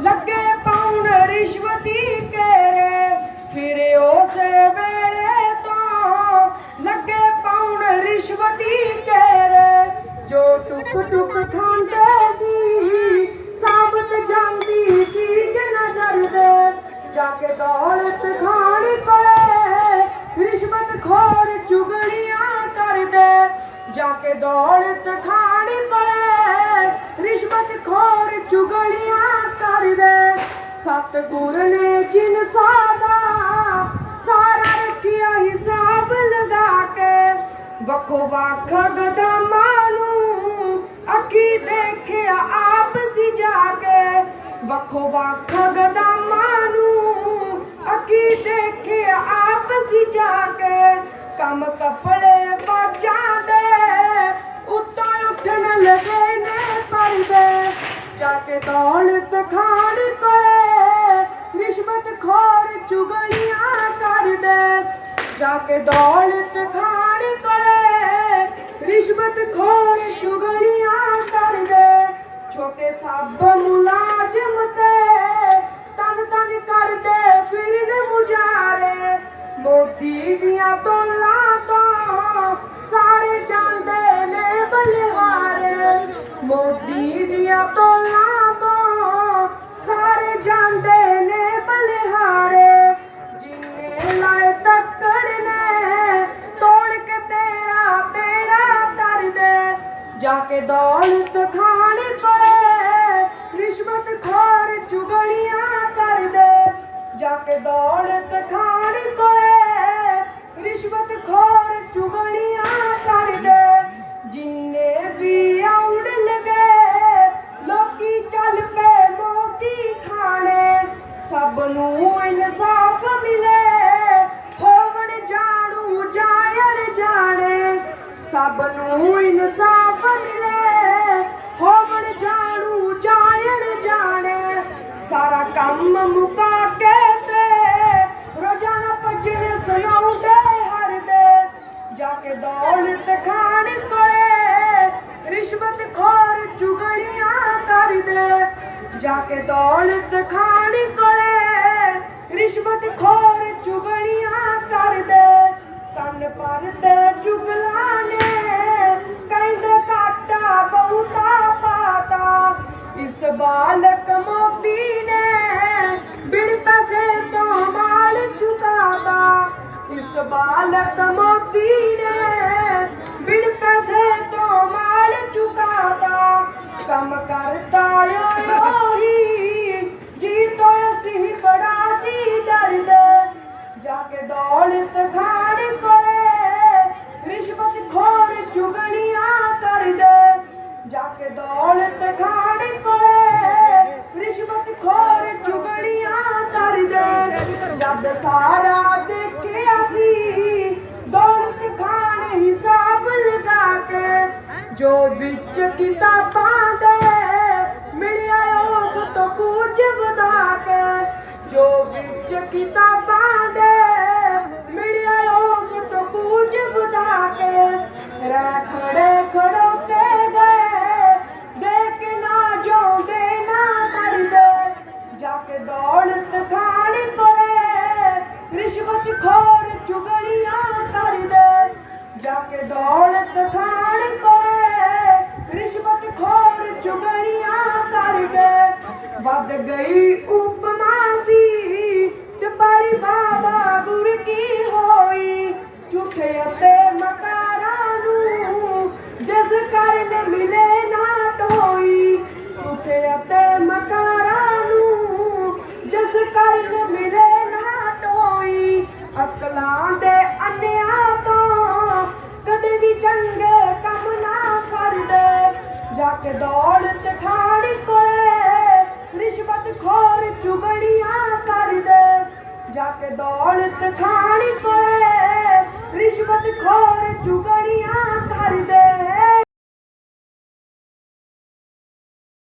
ਲੱਗੇ ਪਾਉਣ ਰਿਸ਼ਵਤੀ ਕੇਰੇ। ਫਿਰ ਉਸੇ ਵੇਲੇ ਤੋਂ ਲੱਗੇ ਪਾਉਣ ਰਿਸ਼ਵਤੀ ਕੇਰੇ। ਜੋ ਟੁਕ ਟੁਕ ਖਾਂਦੇ ਸੀ, ਸਾਬਤ ਜਾਂਦੀ ਚੀਜ਼ ਨਜ਼ਰ ਦੇ। ਜਾ ਕੇ ਦੌਲਤ ਖਾਣ ਕੋਲੇ, ਰਿਸ਼ਵਤ ਖੋਰ ਚੁਗਲੀਆਂ ਕਰਦੇ। ਜਾ ਕੇ ਦੌਲਤ ਖਾਣ ਕੋਲੇ, ਰਿਸ਼ਵਤ ਖੋਰ ਚੁਗਲੀਆਂ ਕਰਦੇ ਸਤਿਗੁਰ ਨੇ ਜਿਨ ਸਾਦਾ ਸਾਰਾ ਰੱਖਿਆ ਹਿਸਾਬ ਲਗਾ ਕੇ ਵੱਖੋ ਵੱਖ ਗਦਾਮਾਂ ਨੂੰ ਅੱਖੀ ਦੇਖਿਆ ਆਪ ਸੀ ਜਾ ਕੇ ਵੱਖੋ ਵੱਖ ਗਦਾਮਾਂ ਨੂੰ ਅੱਖੀ ਦੇਖਿਆ ਆਪ ਸੀ ਜਾ ਕੇ ਕੰਮ ਕੱਪੜੇ ਜਾ ਕੇ ਦੌਲਤ ਖਾਣ ਕੋਲੇ, ਰਿਸ਼ਵਤ ਖੋਰ ਚੁਗਲੀਆਂ ਕਰਦੇ। ਛੋਟੇ ਸਭ ਮੁਲਾਜ਼ਮ ਤੇ ਤਨ ਤਨ ਕਰਦੇ, ਫਿਰਨ ਮੁਜਾਰੇ। ਮੋਦੀ ਦੀਆਂ ਤੋਲਾਂ ਤੋਂ ਸਾਰੇ ਜਾਂਦੇ ਨੇ ਬਲਿਹਾਰੇ। ਮੋਦੀ ਦੀਆਂ ਤੋਲਾਂ ਦੇ ਜਾ ਕੇ ਦੌਲਤ ਖਾਣ ਕੋਲੇ ਰਿਸ਼ਵਤ ਖੋਰ ਚੁਗਲੀਆਂ ਕਰਦੇ ਜਾ ਕੇ ਦੌਲਤ ਖਾਣ ਕੋਲੇ ਰਿਸ਼ਵਤ ਸਭ ਨੂੰ ਇਨਸਾਫ ਮਿਲੇ, ਹੋਵਣ ਜਾਣੂ ਜਾਣ ਜਾਣੇ। ਸਾਰਾ ਕੰਮ ਮੁਕਾ ਕੇ ਤੇ, ਰੋਜ਼ਾਨਾ ਭਜਨ ਸੁਣਾਉਂਦੇ ਹਰ ਦੇ ਜਾ ਕੇ ਦੌਲਤ ਖਾਣ ਕੋਲੇ, ਰਿਸ਼ਵਤ ਖੋਰ ਚੁਗਲੀਆਂ ਕਰਦੇ। ਜਾ ਕੇ ਦੌਲਤ ਖਾਣ ਕੋਲੇ, ਰਿਸ਼ਵਤ ਖੋਰ ਚੁਗਲੀਆਂ ਕਰਦੇ। ਕੰਨ ਪਰ ਚੁਗਲਾਂ ਨੇ, ਕਹਿੰਦੇ ਕਾਟਾ ਬਹੁਤਾ ਪਾਤਾ। ਇਸ ਬਾਲਕ ਮੋਤੀ ਨੇ ਬਿਨ ਪੈਸੇ ਤੋਂ ਮਾਲ ਚੁਕਾਤਾ। ਇਸ ਬਾਲਕ ਮੋਤੀ ਨੇ ਸਾਰਾ ਦੇਖਿਆ ਸੀ। ਦੌਲਤ ਖਾਣ ਹਿਸਾਬ ਲਗਾ ਕੇ ਜੋ ਵਿੱਚ ਕਿਤਾਬਾਂ ਦੇ ਮਿਲਿਆ ਉਸ ਤੋਂ ਕੁਝ ਵਧਾ ਕੇ, ਜੋ ਵਿੱਚ ਕਿਤਾਬਾਂ ਦੇ ਮਿਲਿਆ ਉਸ ਤੋਂ ਕੁਝ ਵਧਾ ਕੇ, ਰਹਿ ਖੜੇ ਵੱਧ ਗਈ ਉਪਮਾ ਸੀ, ਤੇ ਬਾਬਾ ਗੁਰ ਕੀ ਹੋਈ? ਝੂਠੇ ਅਤੇ ਮਕਾਰਾਂ ਨੂੰ ਜਿਸ ਕਾਰਨ ਮਿਲੇ ਨਾ ਟੋਈ। ਝੂਠੇ ਅਤੇ ਮਕਾਰਾਂ ਨੂੰ ਜਿਸ ਕਰਨ ਮਿਲੇ ਨਾ ਟੋਈ। ਅਕਲਾਂ ਦੇ ਅੰਨਿਆਂ ਤੋਂ ਕਦੇ ਵੀ ਚੰਗੇ ਕੰਮ ਨਾ ਸਰਦੇ। ਜਾ ਕੇ ਦੌਲਤ ਖਾਣ ਕੋਲੇ ਰਿਸ਼ਵਤ ਖੋਰ ਚੁਗੜੀਆਂ ਕਰਦੇ। ਜਾ ਕੇ ਦੌਲਤ ਖਾਣੀ ਕੋਲੇ ਰਿਸ਼ਵਤ ਖੋਰ ਚੁਗਲੀਆਂ ਕਰਦੇ।